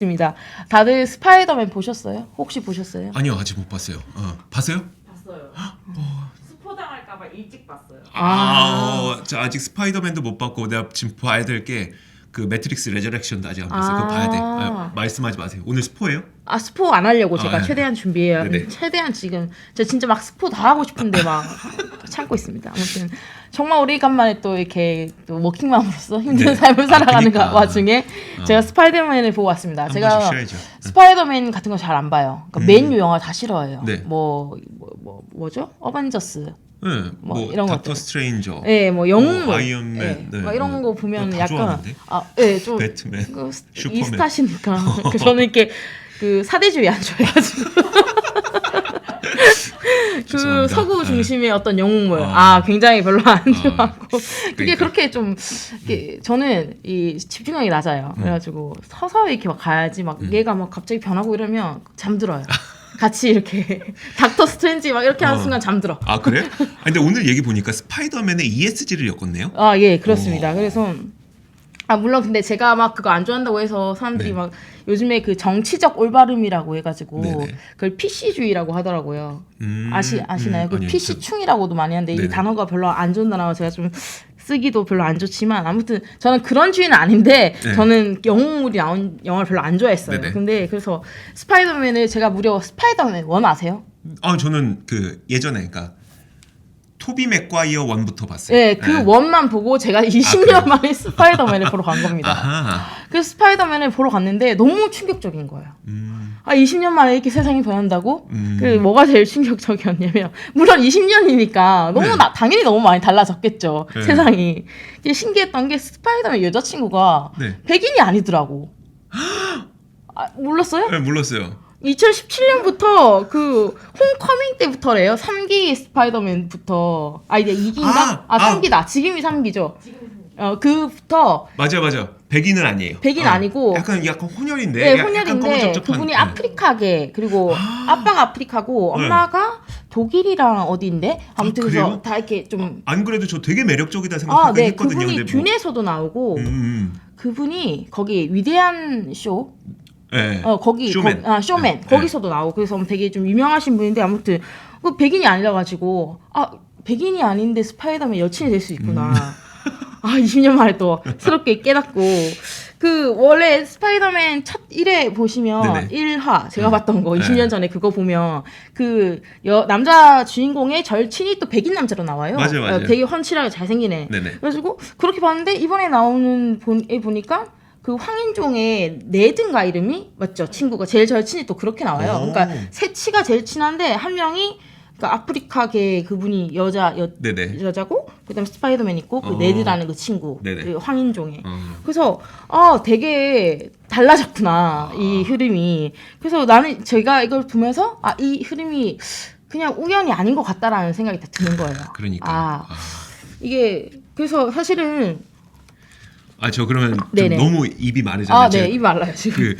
입니다. 다들 스파이더맨 보셨어요? 혹시 보셨어요? 아니요 아직 못 봤어요. 어, 봤어요? 봤어요. 스포 당할까봐 일찍 봤어요. 아, 어, 저 아직 스파이더맨도 못 봤고 내가 지금 봐야 될 게 그 매트릭스 레저렉션도 아직 안 봤어요. 그거 아. 봐야 돼. 아, 말씀하지 마세요. 오늘 스포예요? 아 스포 안 하려고 제가 아, 네. 최대한 준비해요. 네네. 최대한 지금 저 진짜 막 스포 다 하고 싶은데 막 참고 있습니다. 아무튼 정말 오래간만에 또 이렇게 또 워킹맘으로서 힘든 네. 삶을 아, 살아가는 그러니까. 와중에 어. 제가 스파이더맨을 보고 왔습니다. 한 제가 번씩 쉬어야죠. 스파이더맨 같은 거 잘 안 봐요. 그러니까 음. 맨유 영화 다 싫어해요. 네. 뭐, 뭐, 뭐 뭐죠? 어벤져스. 네, 뭐 뭐, 이런 닥터 것들. 스트레인저, 예, 뭐 영웅, 뭐 아이언맨, 예, 네, 막 이런 네. 거 보면 다 약간 좋아하는데? 아, 예, 좀 배트맨. 그 스- 슈퍼맨. 이스타시니까 그 저는 이렇게 그 사대주의 안 좋아해가지고 그 죄송합니다. 서구 네. 중심의 어떤 영웅물 아. 아 굉장히 별로 안 좋아하고 그게 그러니까. 그렇게 좀 이게 저는 이 집중력이 낮아요 음. 그래가지고 서서 이렇게 막 가야지 막 얘가 막 갑자기 변하고 이러면 잠들어요 같이 이렇게 닥터 스트레인지 막 이렇게 하는 어. 순간 잠들어 아 그래? 아, 근데 오늘 얘기 보니까 스파이더맨의 ESG를 엮었네요. 아, 예, 그렇습니다. 그래서 아, 물론 근데 제가 막 그거 안 좋아한다고 해서 사람들이 네. 막 요즘에 그 정치적 올바름이라고 해가지고 네네. 그걸 PC주의라고 하더라고요. 음, 아시 아시나요? 음, 그 아니요, PC충이라고도 많이 하는데 이 네네. 단어가 별로 안 좋은 단어라 제가 좀 쓰기도 별로 안 좋지만 아무튼 저는 그런 주의는 아닌데 네. 저는 영웅물이 나온 영화를 별로 안 좋아했어요. 네네. 근데 그래서 스파이더맨을 제가 무려 스파이더맨 원 아세요? 아 저는 그 예전에 그러니까 토비 맥과이어 원부터 봤어요. 네, 그 네. 원만 보고 제가 20년 그래요? 만에 스파이더맨을 보러 간 겁니다. 아하. 그 스파이더맨을 보러 갔는데 너무 충격적인 거예요. 음, 아 20년 만에 이렇게 세상이 변한다고? 음. 그 뭐가 제일 충격적이었냐면 물론 20년이니까 너무 네. 나, 당연히 너무 많이 달라졌겠죠 네. 세상이. 이게 신기했던 게 스파이더맨 여자친구가 네. 백인이 아니더라고. 아, 몰랐어요? 네, 몰랐어요. 2017년부터 그 홈커밍 때부터래요. 3기 스파이더맨부터 아 이제 2기인가? 아, 아, 아. 3기다. 지금이 3기죠. 어 그부터 맞아 맞아. 백인은 아니에요. 백인 어, 아니고 약간 약간 혼혈인데. 네, 약간 혼혈인데 그분이 네. 아프리카계 그리고 아~ 빠가 아프리카고 네. 엄마가 독일이랑 어디인데 아무튼 아, 그래서 그래요? 다 이렇게 좀 안 그래도 저 되게 매력적이다 아, 생각하긴 네, 했거든요. 그분이 근데 뭐- 듄에서도 나오고 음, 음. 그분이 거기 위대한 쇼, 네. 어 거기 쇼맨. 거, 아 쇼맨 네, 거기서도 나오고 그래서 되게 좀 유명하신 분인데 아무튼 그 백인이 아니라 가지고 아 백인이 아닌데 스파이더맨 여친이 될 수 있구나. 음. 아 20년 만에 또 새롭게 깨닫고 그 원래 스파이더맨 첫 1회 보시면 네네. 1화 제가 음. 봤던 거 네. 20년 전에 그거 보면 그 여, 남자 주인공의 절친이 또 백인 남자로 나와요. 맞아요, 맞아요. 어, 되게 훤칠하게 잘생기네. 네네. 그래가지고 그렇게 봤는데 이번에 나오는 본에 보니까 그 황인종의 네든가 이름이 맞죠 친구가 제일 절친이 또 그렇게 나와요. 오. 그러니까 세 치가 제일 친한데 한 명이 그러니까 아프리카계 그분이 여자 여, 네네. 여자고 그다음 에 스파이더맨 있고 그 어. 네드라는 그 친구 네네. 그 황인종의 어. 그래서 아 되게 달라졌구나 이 흐름이 그래서 나는 제가 이걸 보면서 아 이 흐름이 그냥 우연이 아닌 것 같다라는 생각이 다 드는 거예요. 그러니까. 아 아. 이게 그래서 사실은 아 저 그러면 좀 네네. 너무 입이 마르잖아요. 아, 네, 제가 입 말라요 지금. 그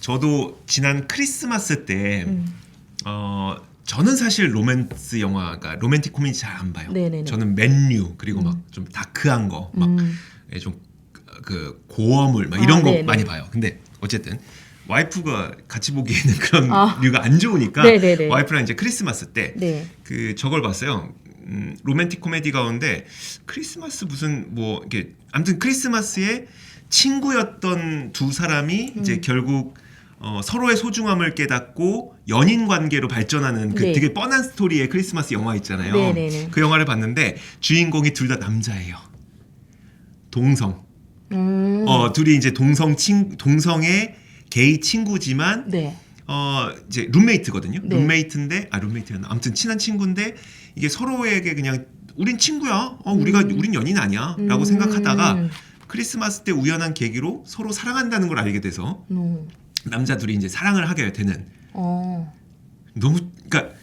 저도 지난 크리스마스 때 음. 어, 저는 사실 로맨스 영화, 그러니까 로맨틱 코미디 잘 안 봐요. 네네네. 저는 맨유 그리고 막 좀 다크한 거, 막 음. 좀그 고어물 막 이런 아, 거 네네. 많이 봐요. 근데 어쨌든 와이프가 같이 보기에는 그런 아. 류가 안 좋으니까 네네네. 와이프랑 이제 크리스마스 때 네. 그 저걸 봤어요. 음, 로맨틱 코미디 가운데 크리스마스 무슨 뭐 이게 아무튼 크리스마스에 친구였던 두 사람이 이제 음. 결국 어, 서로의 소중함을 깨닫고 연인 관계로 발전하는 그 네. 되게 뻔한 스토리의 크리스마스 영화 있잖아요. 네네네. 그 영화를 봤는데 주인공이 둘 다 남자예요. 동성. 음. 어 둘이 이제 동성 친 동성의 게이 친구지만 네. 어 이제 룸메이트거든요. 네. 룸메이트인데 아 룸메이트였나 아무튼 친한 친구인데 이게 서로에게 그냥 우린 친구야. 어 우리가 음. 우린 연인 아니야라고 음. 생각하다가 크리스마스 때 우연한 계기로 서로 사랑한다는 걸 알게 돼서 음. 남자 둘이 이제 사랑을 하게 되는 어. 너무 그러니까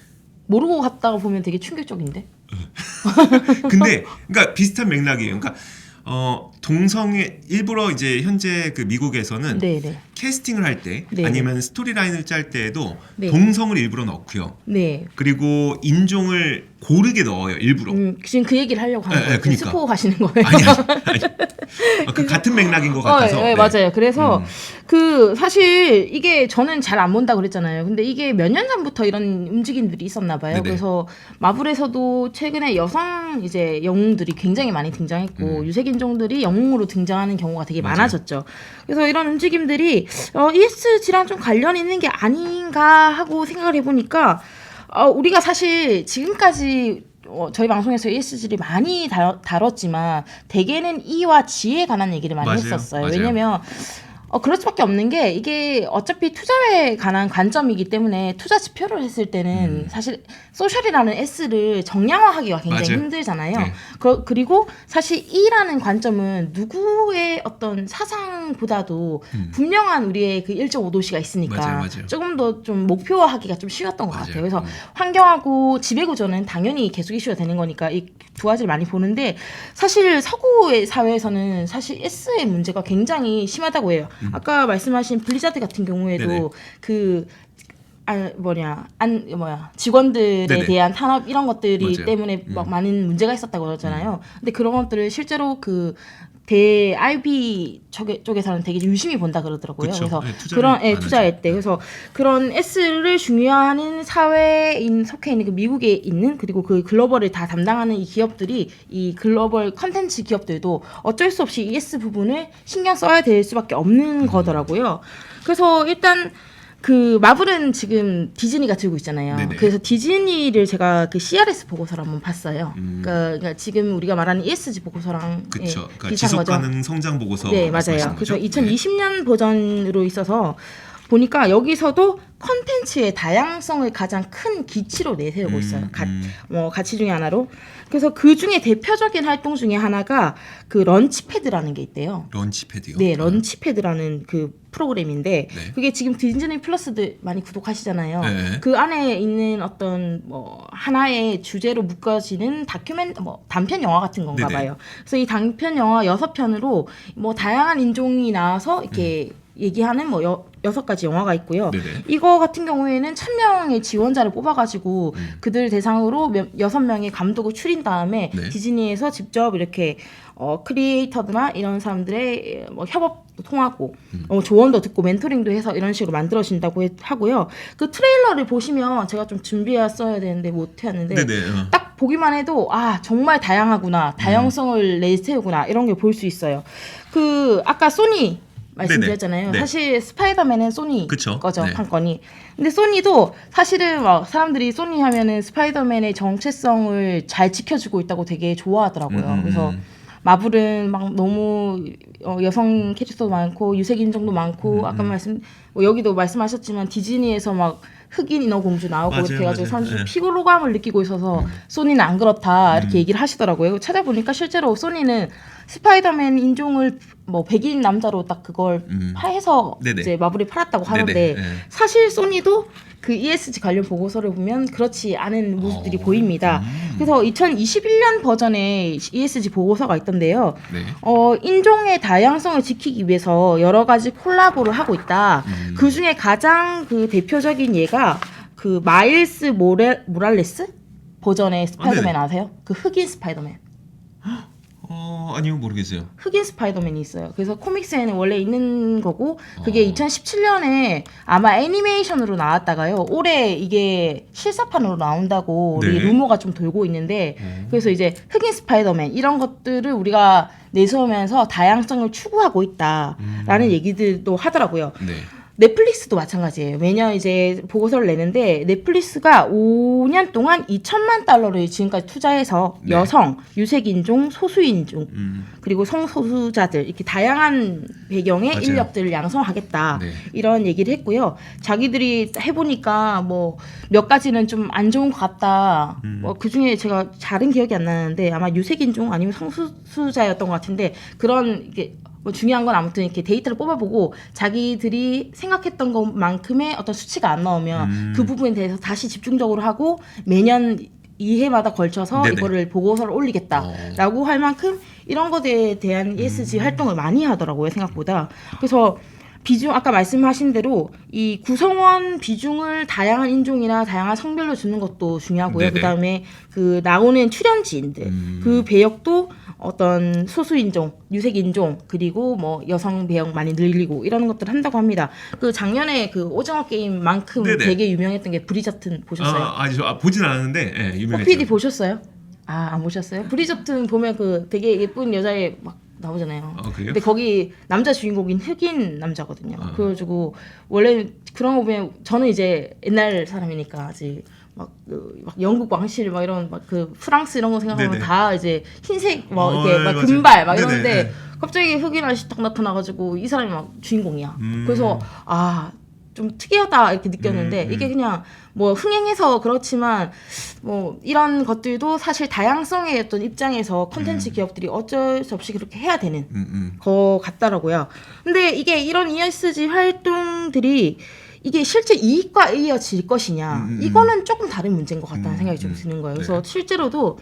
모르고 갔다가 보면 되게 충격적인데. 근데 그러니까 비슷한 맥락이에요. 그러니까 어 동성애 일부러 이제 현재 그 미국에서는 네, 네. 캐스팅을 할때 네. 아니면 스토리라인을 짤 때에도 네. 동성을 일부러 넣고요. 네. 그리고 인종을 고르게 넣어요 일부러. 음, 지금 그 얘기를 하려고 하는 예, 예, 거예요. 그니까. 스포 가시는 거예요. 아니 아니. 아니. 아, 그 같은 맥락인 것 같아서. 어, 예, 네. 맞아요. 그래서 음. 그 사실 이게 저는 잘 안 본다 그랬잖아요. 근데 이게 몇 년 전부터 이런 움직임들이 있었나 봐요. 네네. 그래서 마블에서도 최근에 여성 이제 영웅들이 굉장히 많이 등장했고 유색 인종들이 영 웅으로 등장하는 경우가 되게 음. 맞아요. 많아졌죠. 그래서 이런 움직임들이 어, ESG랑 좀 관련 있는 게 아닌가 하고 생각을 해보니까 어, 우리가 사실 지금까지 어, 저희 방송에서 ESG를 많이 다뤘, 다뤘지만 대개는 E와 G에 관한 얘기를 많이 맞아요. 했었어요. 맞아요. 왜냐면 어, 그럴 수밖에 없는 게 이게 어차피 투자에 관한 관점이기 때문에 투자 지표를 했을 때는 사실 소셜이라는 S를 정량화하기가 굉장히 맞아요. 힘들잖아요. 네. 그, 그리고 사실 E라는 관점은 누구의 어떤 사상보다도 음. 분명한 우리의 그 1.5도시가 있으니까 맞아요, 맞아요. 조금 더 좀 목표화하기가 좀 쉬웠던 것. 같아요. 그래서 음. 환경하고 지배구조는 당연히 계속 이슈가 되는 거니까 이 두 가지를 많이 보는데 사실 서구의 사회에서는 사실 S의 문제가 굉장히 심하다고 해요. 아까 말씀하신 블리자드 같은 경우에도 음. 네네. 그 아, 뭐냐 안 뭐야 직원들에 네네. 대한 탄압 이런 것들이 맞아요. 때문에 음. 막 많은 문제가 있었다고 그러잖아요. 근데 그런 것들을 실제로 그 대 IB 쪽에, 쪽에서는 되게 유심히 본다 그러더라고요. 그쵸. 그래서 네, 그런 예, 투자했대. 하죠. 그래서 그런 S를 중요하는 사회인 속해 있는 그 미국에 있는 그리고 그 글로벌을 다 담당하는 이 기업들이 이 글로벌 컨텐츠 기업들도 어쩔 수 없이 이 S 부분을 신경 써야 될 수밖에 없는 음. 거더라고요. 그래서 일단 그 마블은 지금 디즈니가 들고 있잖아요. 네네. 그래서 디즈니를 제가 그 CRS 보고서를 한번 봤어요. 음. 그러니까, 그러니까 지금 우리가 말하는 ESG 보고서랑 그쵸. 예, 그러니까 비슷한 거죠. 지속가능 성장 보고서 네, 말씀하시는 맞아요. 거죠? 그래서 네. 2020년 버전으로 있어서 보니까 여기서도 컨텐츠의 다양성을 가장 큰 기치로 내세우고 음, 있어요. 가, 음. 뭐 가치 중에 하나로. 그래서 그 중에 대표적인 활동 중에 하나가 그 런치패드라는 게 있대요. 런치패드요. 네, 런치패드라는 그 프로그램인데 네. 그게 지금 디즈니 플러스들 많이 구독하시잖아요. 네. 그 안에 있는 어떤 뭐 하나의 주제로 묶어지는 다큐멘 뭐 단편 영화 같은 건가 네네. 봐요. 그래서 이 단편 영화 여섯 편으로 뭐 다양한 인종이 나와서 이렇게 얘기하는 뭐 여, 여섯 가지 영화가 있고요. 음. 네네. 이거 같은 경우에는 천 명의 지원자를 뽑아가지고 음. 그들 대상으로 몇- 여섯 명의 감독을 추린 다음에 네. 디즈니에서 직접 이렇게 어, 크리에이터드나 이런 사람들의 뭐 협업도 통하고 음. 어, 조언도 듣고 멘토링도 해서 이런 식으로 만들어진다고 해- 하고요. 그 트레일러를 보시면 제가 좀 준비했어야 되는데 못 해왔는데 네네. 어. 딱 보기만 해도 아 정말 다양하구나 다양성을 내세우구나 이런 게 볼 수 있어요. 그 아까 소니 말씀드렸잖아요. 네네. 네. 사실 스파이더맨은 소니 그쵸. 거죠 네. 판권이. 근데 소니도 사실은 막 사람들이 소니 하면은 스파이더맨의 정체성을 잘 지켜주고 있다고 되게 좋아하더라고요. 음. 그래서 마블은 막 너무 어, 여성 캐릭터도 많고 유색 인종도 많고 음, 아까 말씀 뭐 여기도 말씀하셨지만 디즈니에서 막 흑인 인어 공주 나오고 맞아요, 이렇게 해가지고. 사람들이 네. 음. 피로감을 느끼고 있어서 소니는 안 그렇다 이렇게 얘기를 하시더라고요. 찾아보니까 실제로 소니는 스파이더맨 인종을 뭐 백인 남자로 딱 그걸 음. 파해서 네네. 이제 마블이 팔았다고 하는데 네네. 네. 사실 소니도 그 ESG 관련 보고서를 보면 그렇지 않은 모습들이 어. 보입니다. 음. 그래서 2021년 버전의 ESG 보고서가 있던데요. 네. 어, 인종의 다양성을 지키기 위해서 여러 가지 콜라보를 하고 있다. 음. 그 중에 가장 그 대표적인 예가 그 마일스 모레, 모랄레스 버전의 스파이더맨 아, 아세요? 그 흑인 스파이더맨. 어 아니요 모르겠어요. 흑인 스파이더맨이 있어요. 그래서 코믹스에는 원래 있는 거고 그게 어. 2017년에 아마 애니메이션으로 나왔다가요. 올해 이게 실사판으로 나온다고 네. 루머가 좀 돌고 있는데 어. 그래서 이제 흑인 스파이더맨 이런 것들을 우리가 내세우면서 다양성을 추구하고 있다라는 얘기들도 하더라고요. 네. 넷플릭스도 마찬가지예요. 매년 이제 보고서를 내는데 넷플릭스가 5년 동안 2천만 달러를 지금까지 투자해서 네. 여성, 유색 인종, 소수 인종 음. 그리고 성소수자들 이렇게 다양한 배경의 맞아요. 인력들을 양성하겠다 네. 이런 얘기를 했고요. 자기들이 해보니까 뭐 몇 가지는 좀 안 좋은 것 같다. 음. 뭐 그 중에 제가 잘은 기억이 안 나는데 아마 유색 인종 아니면 성소수자였던 것 같은데 그런 이게 뭐 중요한 건 아무튼 이렇게 데이터를 뽑아보고 자기들이 생각했던 것만큼의 어떤 수치가 안 나오면 음. 그 부분에 대해서 다시 집중적으로 하고 매년 2회마다 걸쳐서 네네. 이거를 보고서를 올리겠다라고 할 만큼 이런 것에 대한 ESG 활동을 많이 하더라고요 생각보다. 그래서 비중 아까 말씀하신 대로 이 구성원 비중을 다양한 인종이나 다양한 성별로 주는 것도 중요하고요. 네네. 그다음에 그 나오는 출연진들 음. 그 배역도 어떤 소수 인종, 유색 인종 그리고 뭐 여성 배역 많이 늘리고 이러는 것들 을 한다고 합니다. 그 작년에 그 오징어 게임만큼 네네. 되게 유명했던 게 브리저튼 보셨어요? 아, 아니 저 아, 보진 않았는데 예, 어, 유명했죠. PD 보셨어요? 아, 안 보셨어요? 브리저튼 보면 그 되게 예쁜 여자애 막 나오잖아요. 아, 그래요? 근데 거기 남자 주인공인 흑인 남자거든요. 아. 그래가지고 원래 그런 거 보면 저는 이제 옛날 사람이니까 아직 막, 그, 막 영국 왕실 막 이런 막 그 프랑스 이런 거 생각하면 네네. 다 이제 흰색 막 어, 이렇게 네, 막 맞아요. 금발 막 네네, 이러는데 네. 갑자기 흑인 아저씨 딱 나타나가지고 이 사람이 막 주인공이야. 음. 그래서 아. 좀 특이하다 이렇게 느꼈는데 음, 음. 이게 그냥 뭐 흥행해서 그렇지만 뭐 이런 것들도 사실 다양성의 어떤 입장에서 컨텐츠 기업들이 어쩔 수 없이 그렇게 해야 되는 음, 음. 거 같더라고요. 근데 이게 이런 ESG 활동들이 이게 실제 이익과 이어질 것이냐 음, 음, 이거는 조금 다른 문제인 것 같다는 음, 생각이 좀 음. 드는 거예요. 그래서 네. 실제로도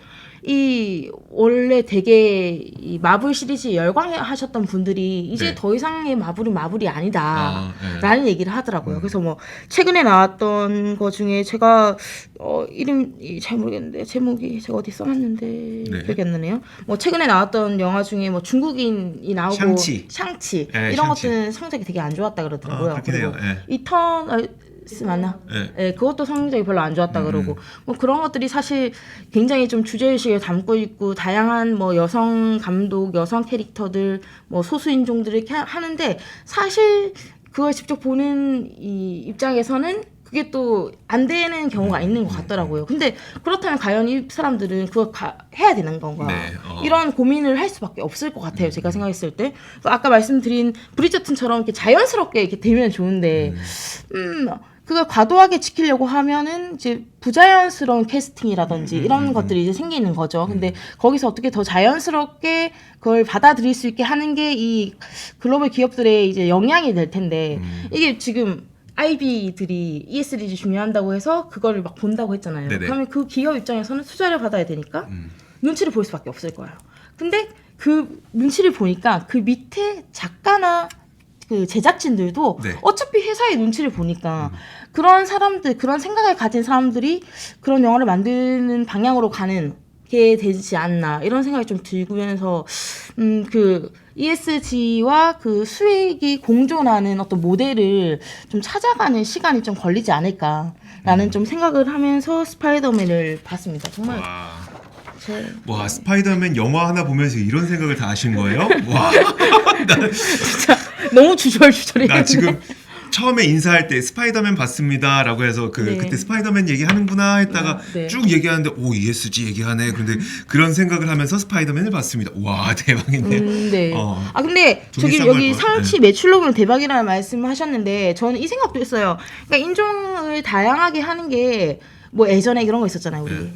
이 원래 되게 이 마블 시리즈 열광하셨던 분들이 이제 네. 더 이상의 마블은 마블이 아니다. 아, 예. 라는 얘기를 하더라고요. 음. 그래서 뭐 최근에 나왔던 거 중에 제가 어 이름이 잘 모르겠는데 제목이 제가 어디 써놨는데 네. 기억이 안 나네요. 뭐 최근에 나왔던 영화 중에 뭐 중국인이 나오고 샹치. 샹치 네, 이런 샹치. 것들은 성적이 되게 안 좋았다 아, 그러더라고요. 그렇긴 해요. 예. 이터널 스 맞나? 예. 예, 그것도 성적이 별로 안 좋았다 음. 그러고 뭐 그런 것들이 사실 굉장히 좀 주제 의식을 담고 있고 다양한 뭐 여성 감독, 여성 캐릭터들, 뭐 소수 인종들을 하는데 사실 그걸 직접 보는 이 입장에서는 그게 또 안 되는 경우가 있는 것 같더라고요. 근데 그렇다면 과연 이 사람들은 그걸 가- 해야 되는 건가? 네, 어. 이런 고민을 할 수밖에 없을 것 같아요. 제가 생각했을 때. 그래서 아까 말씀드린 브리저튼처럼 이렇게 자연스럽게 이렇게 되면 좋은데, 음, 그걸 과도하게 지키려고 하면은 이제 부자연스러운 캐스팅이라든지 이런 것들이 이제 생기는 거죠. 근데 거기서 어떻게 더 자연스럽게 그걸 받아들일 수 있게 하는 게 이 글로벌 기업들의 이제 영향이 될 텐데 이게 지금 IB들이 ESG 중요한다고 해서 그거를 막 본다고 했잖아요. 네네. 그러면 그 기업 입장에서는 투자를 받아야 되니까 음. 눈치를 볼 수밖에 없을 거예요. 근데 그 눈치를 보니까 그 밑에 작가나 그 제작진들도 네. 어차피 회사의 눈치를 보니까 그런 사람들 그런 생각을 가진 사람들이 그런 영화를 만드는 방향으로 가는 게 되지 않나 이런 생각이 좀 들면서 음그 ESG와 그 수익이 공존하는 어떤 모델을 좀 찾아가는 시간이 좀 걸리지 않을까라는 좀 생각을 하면서 스파이더맨을 봤습니다. 정말 와. 제 와 스파이더맨 영화 하나 보면서 이런 생각을 다 하신 거예요? 와, 너무 주절주절해요. 나 지금 처음에 인사할 때 스파이더맨 봤습니다라고 해서 그 네. 그때 스파이더맨 얘기하는구나 했다가 아, 네. 쭉 얘기하는데 오 ESG 얘기하네. 근데 그런 생각을 하면서 스파이더맨을 봤습니다. 와 대박이네. 음, 네. 어. 아 근데 저기 싼 여기 걸 걸? 상치 매출로는 대박이라는 말씀하셨는데 저는 이 생각도 했어요. 그러니까 인종을 다양하게 하는 게 뭐 예전에 이런 거 있었잖아요. 우리 네.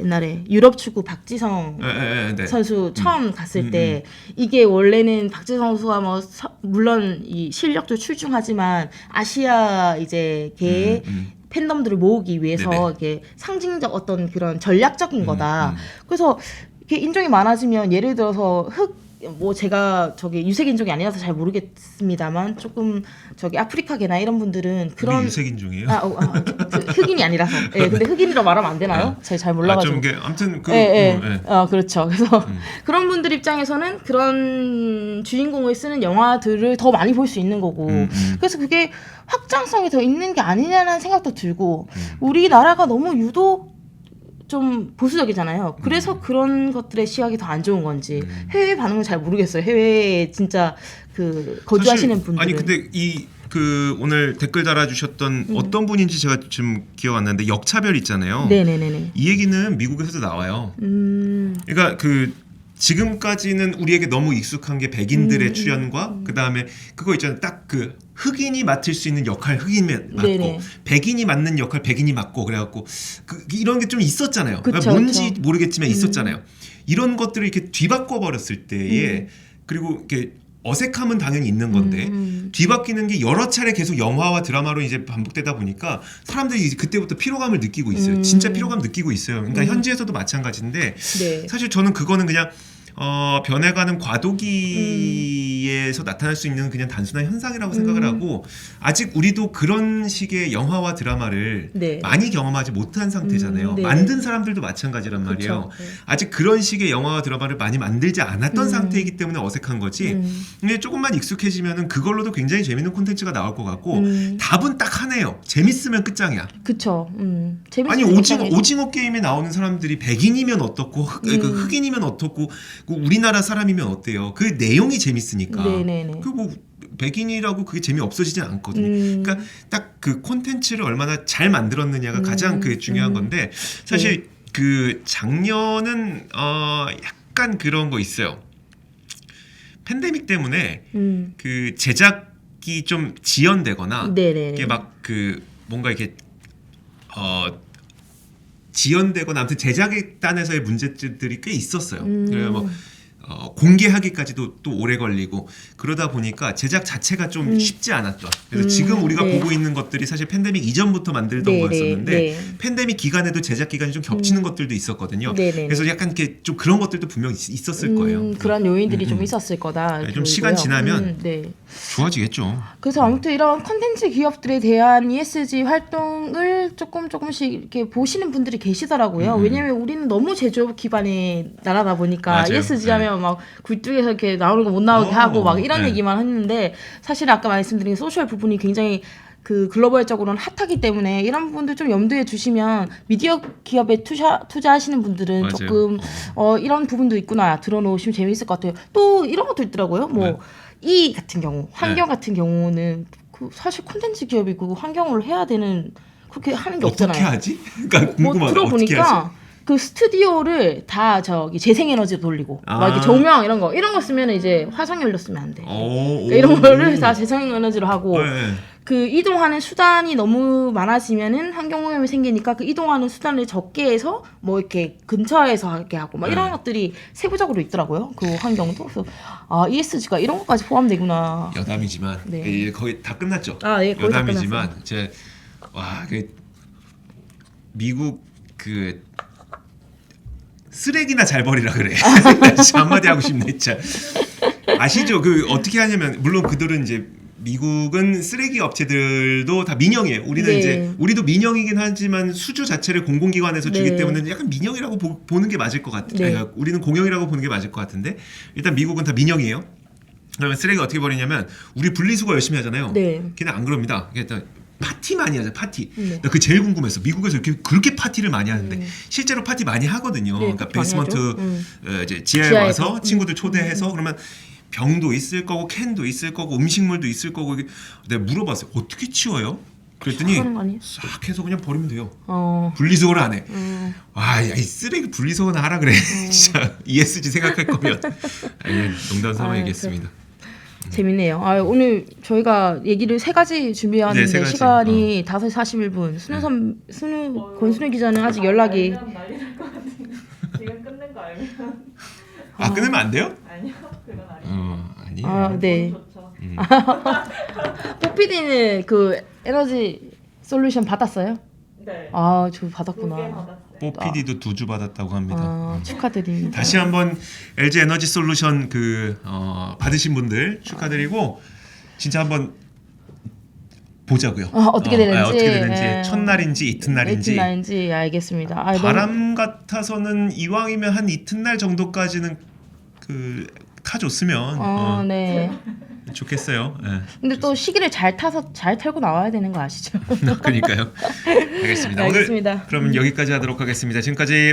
옛날에 유럽 축구 박지성 예, 예, 예, 네. 선수 처음 갔을 음, 때 이게 원래는 박지성 선수가 뭐 서- 물론 이 실력도 출중하지만 아시아 이제 개 음, 음. 팬덤들을 모으기 위해서 네네. 이게 상징적 어떤 그런 전략적인 거다. 음. 그래서 이렇게 인종이 많아지면 예를 들어서 흑 뭐 제가 저기 유색 인종이 아니라서 잘 모르겠습니다만 조금 저기 아프리카계나 이런 분들은 그런 우리 유색 인종이에요. 아, 어, 아, 그, 그 흑인이 아니라서 예 근데 흑인이라고 말하면 안 되나요? 제가 잘 몰라가지고 아, 좀 이게 아무튼 그 예, 예. 음, 예. 어, 그렇죠. 그래서 그런 분들 입장에서는 그런 주인공을 쓰는 영화들을 더 많이 볼 수 있는 거고. 음, 음. 그래서 그게 확장성이 더 있는 게 아니냐는 생각도 들고, 음. 우리나라가 너무 유독 좀 보수적이잖아요. 음. 그래서 그런 것들의 시각이 더 안 좋은 건지 해외 반응은 잘 모르겠어요. 해외에 진짜 그 거주하시는 사실- 분들은 아니 근데 이 그 오늘 댓글 달아주셨던 음. 어떤 분인지 제가 지금 기억 안 나는데 역차별 있잖아요. 네네네네. 이 얘기는 미국에서도 나와요. 음, 그러니까 그 지금까지는 우리에게 너무 익숙한 게 백인들의 음, 출연과 그 다음에 그거 있잖아요. 딱 그 흑인이 맡을 수 있는 역할 흑인이 맡고 네네. 백인이 맡는 역할 백인이 맡고 그래갖고 그 이런 게 좀 있었잖아요. 그러니까 그쵸, 뭔지 그쵸. 모르겠지만 있었잖아요. 이런 것들을 이렇게 뒤바꿔 버렸을 때에 그리고 이렇게 어색함은 당연히 있는 건데 음. 뒤바뀌는 게 여러 차례 계속 영화와 드라마로 이제 반복되다 보니까 사람들이 그때부터 피로감을 느끼고 있어요. 음. 진짜 피로감 느끼고 있어요. 그러니까 음. 현지에서도 마찬가지인데 네. 사실 저는 그거는 그냥 어, 변해가는 과도기에서 나타날 수 있는 그냥 단순한 현상이라고 생각을 음. 하고 아직 우리도 그런 식의 영화와 드라마를 네. 많이 경험하지 못한 상태잖아요. 음, 네. 만든 사람들도 마찬가지란 말이에요. 그쵸. 네. 아직 그런 식의 영화와 드라마를 많이 만들지 않았던 음. 상태이기 때문에 어색한 거지. 음. 근데 조금만 익숙해지면은 그걸로도 굉장히 재밌는 콘텐츠가 나올 것 같고 음. 답은 딱 하나예요. 재밌으면 끝장이야. 그쵸. 음. 아니 오징어 오징어 게임에 나오는 사람들이 백인이면 어떻고 흑, 그 음. 흑인이면 어떻고 그 우리나라 사람이면 어때요? 그 내용이 재밌으니까. 네네네. 그뭐 백인이라고 그게 재미 없어지진 않거든요. 음. 그러니까 딱 그 콘텐츠를 얼마나 잘 만들었느냐가 음. 가장 그 중요한 음. 건데 사실 그 작년은 어 약간 그런 거 있어요. 팬데믹 때문에 음. 그 제작이 좀 지연되거나 네네네. 이게 막 그 뭔가 이렇게 어 지연되거나 아무튼 제작에 단에서의 문제들이 꽤 있었어요. 음. 그래서 뭐 어, 공개하기까지도 또 오래 걸리고 그러다 보니까 제작 자체가 좀 음. 쉽지 않았던. 그래서 음, 지금 우리가 네. 보고 있는 것들이 사실 팬데믹 이전부터 만들던 네네, 거였었는데 네. 팬데믹 기간에도 제작 기간이 좀 겹치는 것들도 있었거든요. 네네. 그래서 약간 이렇게 좀 그런 것들도 분명 있- 있었을 거예요. 음, 그런 요인들이 음, 좀 음. 있었을 거다. 네, 좀 시간. 지나면 음, 네. 좋아지겠죠. 그래서 아무튼 이런 컨텐츠 기업들에 대한 ESG 활동을 조금 조금씩 이렇게 보시는 분들이 계시더라고요. 음. 왜냐면 우리는 너무 제조업 기반의 나라다 보니까 맞아요. ESG 네. 하면 막 굴뚝에서 이렇게 나오는 거 못 나오게 어, 하고 막 이런 네. 얘기만 했는데 사실 아까 말씀드린 소셜 부분이 굉장히 그 글로벌적으로는 핫하기 때문에 이런 부분들 좀 염두에 두시면 미디어 기업에 투자 투자하시는 분들은 맞아요. 조금 어 이런 부분도 있구나 들어놓으시면 재미있을 것 같아요. 또 이런 것도 있더라고요. 네. 뭐이 같은 경우 환경 같은 경우는 그 사실 콘텐츠 기업이고 환경을 해야 되는 그렇게 하는 게 어떻게 없잖아요. 하지? 그러니까 뭐 궁금하다. 어떻게 하지? 들어보니까 그 스튜디오를 다 저기 재생에너지로 돌리고 막 아. 이렇게 조명 이런 거 이런 거 쓰면 이제 화석연료 쓰면 안 돼. 오, 그러니까 이런 오, 거를 오. 다 재생에너지로 하고 네. 그 이동하는 수단이 너무 많아지면은 환경 오염이 생기니까 그 이동하는 수단을 적게 해서 뭐 이렇게 근처에서 하게 하고 막 이런 네. 것들이 세부적으로 있더라고요. 그 환경도 그래서 아 ESG가 이런 것까지 포함되구나. 여담이지만 네. 예, 거의 다 끝났죠. 아, 예, 거의 다 여담이지만 제 와, 그 미국 그 쓰레기나 잘 버리라 그래. 한마디 하고 싶네, 진짜. 아시죠? 그 어떻게 하냐면 물론 그들은 이제 미국은 쓰레기 업체들도 다 민영이에요. 우리는 네. 이제 우리도 민영이긴 하지만 수주 자체를 공공기관에서 주기 네. 때문에 약간 민영이라고 보, 는게 맞을 것 같아요. 네. 우리는 공영이라고 보는 게 맞을 것 같은데 일단 미국은 다 민영이에요. 그러면 쓰레기 어떻게 버리냐면 우리 분리수거 열심히 하잖아요. 네. 걔는 안 그럽니다. 일단 파티 많이 하죠. 파티. 네. 나그 제일 궁금했어. 미국에서 이렇게 그렇게 파티를 많이 하는데 음. 실제로 파티 많이 하거든요. 네, 그러니까 베이스먼트. 음. 어, 이제 지하에 지하에서. 와서 음. 친구들 초대해서 그러면 병도 있을 거고 캔도 있을 거고 음식물도 있을 거고 내가 물어봤어요. 어떻게 치워요? 그랬더니? 싹 해서 그냥 버리면 돼요. 어. 분리수거를 안 해. 음. 와, 야, 이 쓰레기 분리수거나 하라 그래. 진짜 ESG 생각할 거면. 아니, 농담 삼아 아유, 얘기했습니다. 재밌네요. 아, 오늘 저희가 얘기를 세 가지 준비해왔는데 네, 세 가지. 시간이 다섯 시 41분. 순우 선 순우 권순우 기자는 아직 연락이 알면 난리 날것 같은데 지금 끊는 거 알면 아, 끊으면 안 돼요? 아니요 그건 아니에요. 어, 아니에요. 아, 네. 좋죠. 음. 뽀피디는 그 에너지 솔루션 받았어요? 네. 아, 저 두개 받았구나. 받았어요. 뽀 PD도 두 주 받았다고 합니다. 아, 축하드립니다. 다시 한번 LG 에너지 솔루션 그 어, 받으신 분들 축하드리고 진짜 한번 보자고요. 아, 어떻게 어, 되는지. 아, 어떻게 되는지 예. 첫날인지 이튿날인지 이튿날인지 알겠습니다. 아, 너무- 바람 같아서는 이왕이면 한 이튿날 정도까지는 그 타줬으면 어, 어, 네. 좋겠어요. 예. 근데 또 시기를 잘 타서 잘 털고 나와야 되는 거 아시죠? 그러니까요. 알겠습니다. 오늘 알겠습니다. 그럼 여기까지 하도록 하겠습니다. 지금까지